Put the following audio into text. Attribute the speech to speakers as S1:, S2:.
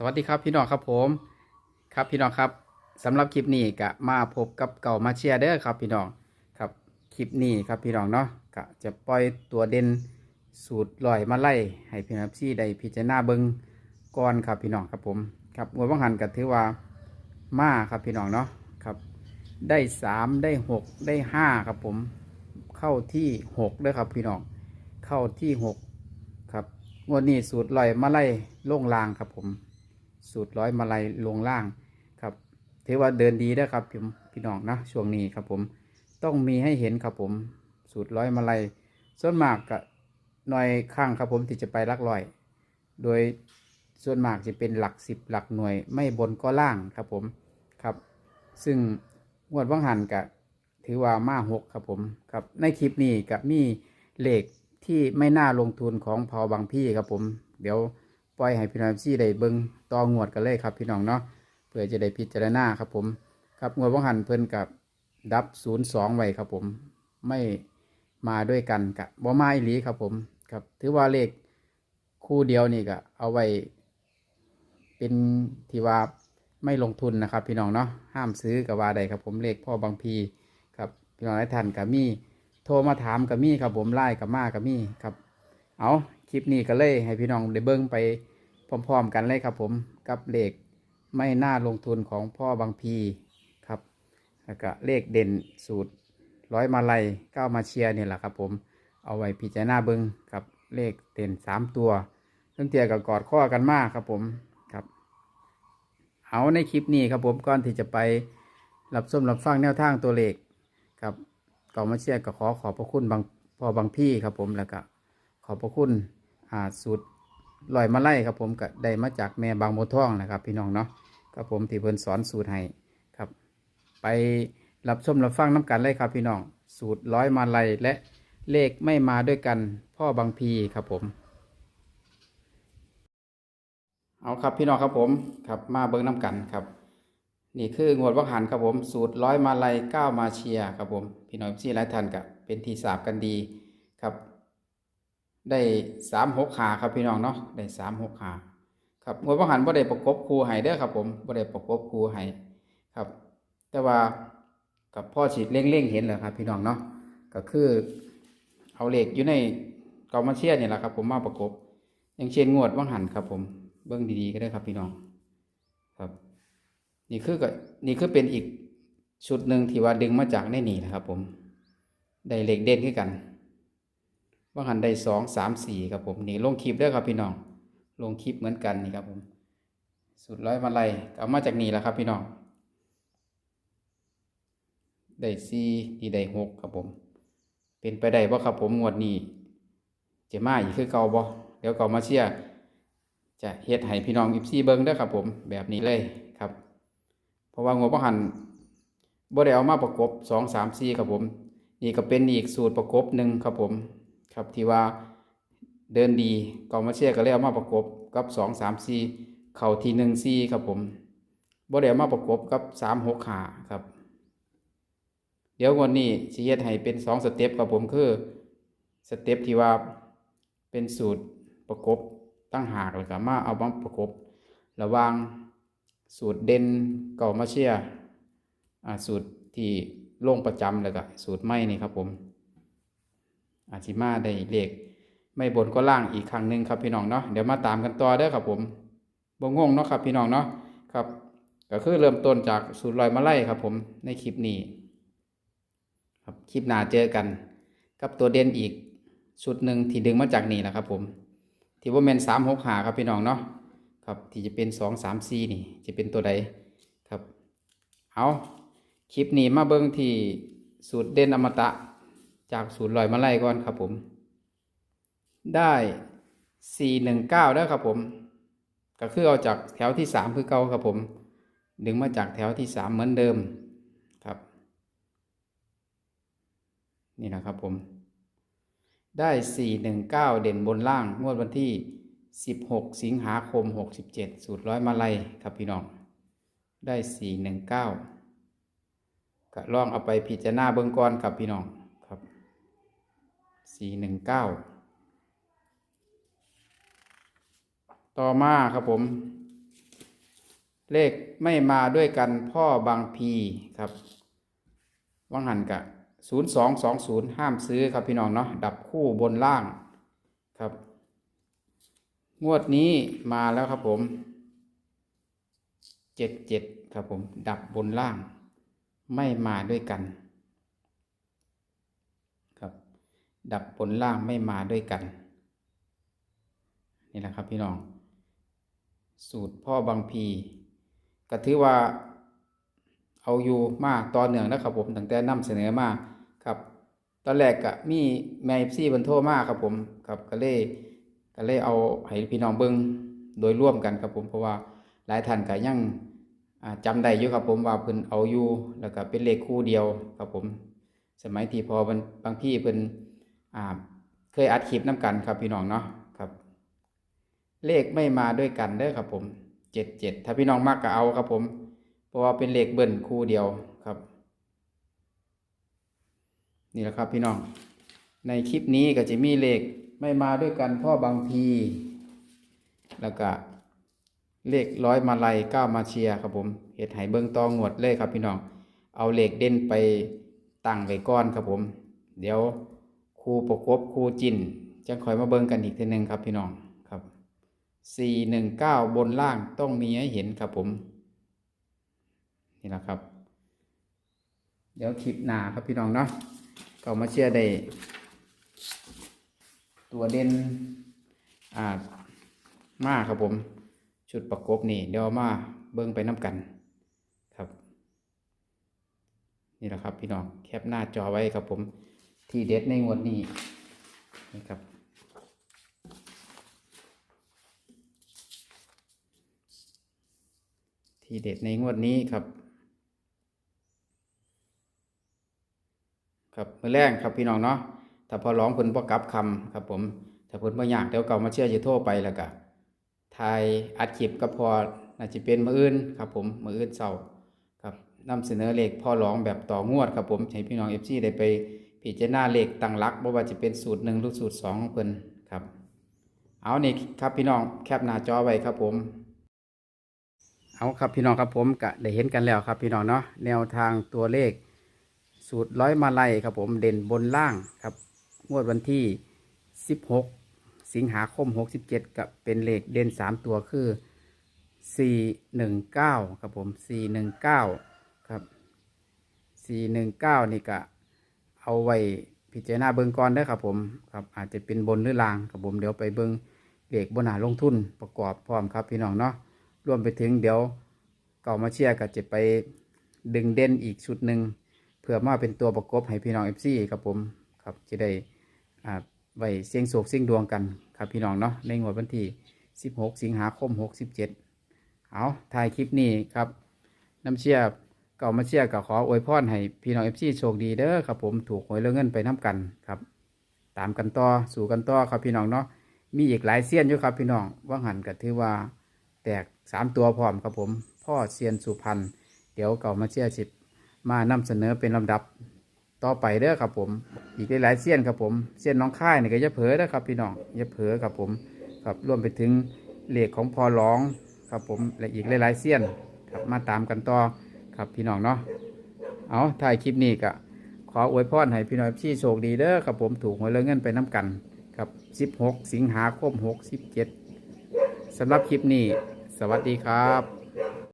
S1: สวัสดีครับพี่น้องครับผมครับพี่น้องครับสำหรับคลิปนี้ก็มาพบกับเก่ามาเชียร์เด้อครับพี่น้องครับคลิปนี้ครับพี่น้องเนาะก็จะปล่อยตัวเด่นสูตรลอยมาไล่ให้พี่น้องที่ได้พิจารณาเบิงก่อนครับพี่น้องครับผมครับงวดว่างหันก็ถือว่ามาครับพี่น้องเนาะครับได้สามได้หกได้ห้าครับผมเข้าที่หกเด้อครับพี่น้องเข้าที่หกครับงวดนี้สูตรลอยมาไล่ล่งลางครับผม สูตรร้อยมาลัยลงล่างครับถือว่าเดินดีได้อครับพี่พี่น้องนะช่วงนี้ครับผมต้องมีให้เห็นครับผมสูตรร้อยมาลัยส่วนมากก็หน่อยข้างครับผมที่จะไปลักร้อย โดยส่วนมากจะเป็นหลักสิบหลักหน่วยไม่บนก็ล่างครับผมครับ ซึ่งงวดว่างหันกับถือว่ามาหกครับผมครับในคลิปนี้กับมีเลขที่ไม่น่าลงทุนของเผาบางพี่ครับผม เดี๋ยว ปล่อยให้พี่น้องซี่ได้เบิ่งต่องวดกันเลยครับพี่น้องเนาะเพื่อจะได้พิจารณาครับผมครับงวดว่างหันเพิ่นกับดับศูนย์สองไว้ครับผมไม่มาด้วยกันกับบ่มาอีหลีครับผมครับ ถือว่าเลขคู่เดียวนี่ก็เอาไว้ เป็นที่ว่าไม่ลงทุนนะครับ พี่น้องเนาะห้ามซื้อกับว่าใดครับ ผมเลขพ่อบางพีครับพี่น้องหลายท่านกับมี่โทรมาถามกับมี่ครับผมไล่กับมากับมี่ครับ เอาคลิปนี้ก็เลยให้พี่น้องได้เบิ้งไปพร้อมๆกันเลยครับผมกับเลขไม่น่าลงทุนของพ่อบางพีครับแล้วก็เลขเด่นสูตรร้อยมาลัยก้ามาเชียร์นี่แหละครับผมเอาไว้พิจารณาเบิ้งกับเลขเด่นสามตัวตั้งเตียกับกอดข้อกันมากครับผมครับ เอาในคลิปนี้ครับผมก่อนที่จะไปรับส้มรับฟังแนวทางตัวเลขครับก่อมาเชียร์ก็ขอขอบพระคุณบางพ่อบางพี่ครับผมแล้วก็ ขอบพระคุณอ่าสูตรลอยมาไล่ครับผมก็ได้มาจากแม่บางโมท่องนะครับ พี่น้องเนาะครับผมที่เพิ่นสอนสูตรให้ครับ ไปรับชมรับฟังน้ำกันเลยครับพี่น้อง สูตรร้อยมาไลัยและเลขไม่มาด้วยกันพ่อบางพีครับผม เอาครับพี่น้องครับผมครับมาเบิ้งน้ำกันครับ นี่คืองวดวักหันครับผม สูตรร้อยมาไลัยเก้ามาเชียครับผม พี่น้องที่หลายท่านกับเป็นที่ทราบกันดีครับ ได้สามหกขาครับพี่น้องเนาะได้สามหกขาครับงวดวักหันบ่ได้ประกบครูให้เด้อครับ ผมบ่ได้ประกบครูให้ครับ แต่ว่ากับพ่อฉีดเร่งๆเห็นเลยครับ พี่น้องเนาะก็คือ เอาเหล็กอยู่ในกอมาเชียเนี่ยแหละครับ ผมมาประกบอย่างเช่นงวดวังหันครับ ผมเบิ้องดีๆก็ได้ครับพี่น้อง ครับ นี่คือก็นี่คือเป็นอีกชุดหนึ่งที่ว่าดึงมาจากในนี่นะครับ ผม ได้เหล็กเด่นขึ้นกัน ว่าหันได้สองสามสี่ครับผมนี่ลงคลิปด้วยครับพี่น้อง ลงคลิปเหมือนกันนี่ครับผม สุดร้อยมาลัยเอามาจากนี่แหละครับพี่น้อง ได้สี่ที่ได้หกครับผม เป็นไปได้บ่ครับผมงวดนี้จะมาอีกคือเก่าบ่เดี๋ยวเก่ามาเชียร์จะเฮ็ดให้พี่น้องอิฟซีเบิ้งเด้อครับผมแบบนี้เลยครับ เพราะว่างวดบ่หันบ่ได้เอามาประกบสองสามสี่ครับผม นี่ก็เป็นอีกสูตรประกบหนึ่งครับผม ครับที่ว่าเดินดีก่ามาเชียร์ก็เลยเอามาประกบกับสองสามสี่เข่าทีหนึ่งสี่ครับผมบ่ได้เอามาประกบกับสามหกขาครับ เดี๋ยววันนี้สิเฮ็ดให้เป็นสองสเต็ปครับผมคือสเต็ปที่ว่าเป็นสูตรประกบตั้งหากแล้วก็มาเอามาประกบ ระว่างสูตรเด่นเก่ามาเชียสูตรที่ลงประจำแล้วก็สูตรใหม่นี่ครับผม อาชิมาได้เลขไม่บนก็ล่างอีกครั้งหนึ่งครับพี่น้องเนาะเดี๋ยวมาตามกันต่อเด้อครับผมบ่งงเนาะครับพี่น้องเนาะครับ ก็คือเริ่มต้นจากสูตรลอยมาไล่ครับผมในคลิปนี้ครับคลิปหน้าเจอกัน กับตัวเด่นอีกชุดหนึ่งที่ดึงมาจากนี่แหละครับผมที่ว่าเมนสามหกหาครับพี่น้องเนาะครับ ที่จะเป็นสองสามสี่นี่ จะเป็นตัวใดครับเอาคลิปนี้มาเบิ้งที่สูตรเด่นอมตะ จากสูตรลอยมาไล่ก่อนครับผม ได้สี่หนึ่งเก้าได้ครับผม ก็คือเอาจากแถวที่สามคือเก่าครับผม ดึงมาจากแถวที่สามเหมือนเดิมครับ นี่นะครับผม ได้สี่หนึ่งเก้าเด่นบนล่าง งวดวันที่สิบหกสิงหาคมหกสิบเจ็ดสูตรร้อยมาลัยครับพี่น้อง ได้สี่หนึ่งเก้าก็ลองเอาไปพิจารณาเบื้องก่อนครับพี่น้อง สี่หนึ่งเก้าต่อมาครับผม เลขไม่มาด้วยกันพ่อบางพีครับว่างหันกะศูนย์สองสองศูนย์ห้ามซื้อครับพี่น้องเนาะดับคู่บนล่างครับ งวดนี้มาแล้วครับผมเจ็ดเจ็ดครับผม ดับบนล่าง ไม่มาด้วยกัน ครับ ดับบนล่างไม่มาด้วยกัน นี่แหละครับพี่น้อง สูตรพ่อบางพีก็ถือว่าเอาอยู่มากต่อเนื่องนะครับผมตั้งแต่นำเสนอมาครับ ตอนแรกก็มีแม่ซี่บนโทมากครับผมครับก็เลยก็เลยเอาให้พี่น้องเบิ้งโดยร่วมกันครับผมเพราะว่าหลายท่านก็ยังอ่าจำได้อยู่ครับผมว่าเพิ่นเอาอยู่แล้วก็เป็นเลขคู่เดียวครับผม สมัยที่พอมันบางพี่เพิ่น อ่าเคยอัดคลิปน้กันครับพี่น้องเนาะครับ เลขไม่มาด้วยกันเด้อครับผมเจ็ดเจ็ดถ้าพี่น้องมากก็เอาครับผม เพราะว่าเป็นเลขเบิ้ลคู่เดียวครับ นี่แหละครับพี่น้อง ในคลิปนี้ก็จะมีเลขไม่มาด้วยกันพ่อบางพีแล้วก็เลขร้อยมาลัยเก้ามาเชียครับผมเห็ดไหเบิ้งตองงวดเลยครับพี่น้อง เอาเลขเด่นไปตั้งไว้ก้อนครับผม เดี๋ยว ครูประกบครูจินจะคอยมาเบิ้งกันอีกทีหนึ่งครับพี่น้องครับสี่หนึ่งเก้าบนล่างต้องมีให้เห็นครับผม นี่แหละครับ เดี๋ยวคลิปหน้าครับพี่น้องเนาะก็มาเชื่อได้ ตัวเด่นอ่ามาครับผม ชุดประกบนี่เดี๋ยวมาเบิ้งไปน้ำกันครับ นี่แหละครับพี่น้องแคปหน้าจอไว้ครับผม ที่เด็ดในงวดนี้นี่ครับที่เด็ดในงวดนี้ครับ ครับมือแรกครับพี่น้องเนาะถ้าพอร้องเพิ่นบ่กลับคำครับ ผมถ้าเพิ่นบ่อยากเดี๋ยวเก่ามาเชื่อจะโทรไปแล้วก็ทายอัดคลิปก็พอน่าจะเป็นมืออื่นครับ ผมมืออื่นเศร้าครับนำเสนอเลขพอร้องแบบต่องวดครับผมให้พี่น้อง FC ได้ไป พิจารณาเลขตั้งหลักบ่ว่าจะเป็นสูตรหนึ่งหรือสูตรสองของเพิ่นครับ เอานี่ครับพี่น้องแคปหน้าจอไว้ครับผม เอาครับพี่น้องครับผมก็ได้เห็นกันแล้วครับพี่น้องเนาะแนวทางตัวเลข สูตรร้อยมาลัยครับผมเด่นบนล่างครับ งวดวันที่ 16 สิงหาคม 67 กับเป็นเลขเด่น 3 ตัวคือ 419 ครับผม 419 ครับ 419 นี่ก็ เอาไว้พิจารณาเบิงก่อนได้ครับผมครับอาจจะเป็นบนหรือล่างครับผมเดี๋ยวไปเบิงเลขบนหาลงทุนประกอบพร้อมครับพี่น้องเนาะรวมไปถึงเดี๋ยวเก่ามาเชียร์ก็จะไปดึงเด่นอีกชุดหนึ่งเพื่อมาเป็นตัวประกบให้พี่น้องเอฟซีครับผมครับจะได้อ่าไว้เสียงโศกเสียงดวงกันครับพี่น้องเนาะในงวดวันที่ 16 สิงหาคม 67 เอาถ่ายคลิปนี้ครับน้ำเชียร์ ก่ามาเชียร์ก็ขออวยพรให้พี่น้องเอฟซีโชคดีเด้อครับผมถูกหวยเรื่องเงินไปน้ำกันครับ ตามกันต่อสู่กันต่อครับพี่น้องเนาะมีอีกหลายเซียนอยู่ครับพี่น้องว่างหันก็ถือว่าแตกสามตัวพร้อมครับผม พ่อเซียนสุพรรณเดี๋ยวเก่ามาเชียร์สิบมานำเสนอเป็นลำดับต่อไปเด้อครับผม อีกหลายๆเส้ยนครับผมเส้ยนน้องค่ายนี่ก็จะเผลอนะครับพี่น้องอย่าเผลอครับผมครับรวมไปถึงเลขของพอร้องครับผมและอีกหลายๆเส้ยนครับมาตามกันต่อ ครับพี่น้องเนาะเอาถ่ายคลิปนี้ก็ขออวยพรให้พี่น้องที่โชคดีเด้อครับผมถูกหวยเรื่องเงินไปน้ำกันครับ 16 สิงหาคม 67สำหรับคลิปนี้ สวัสดีครับ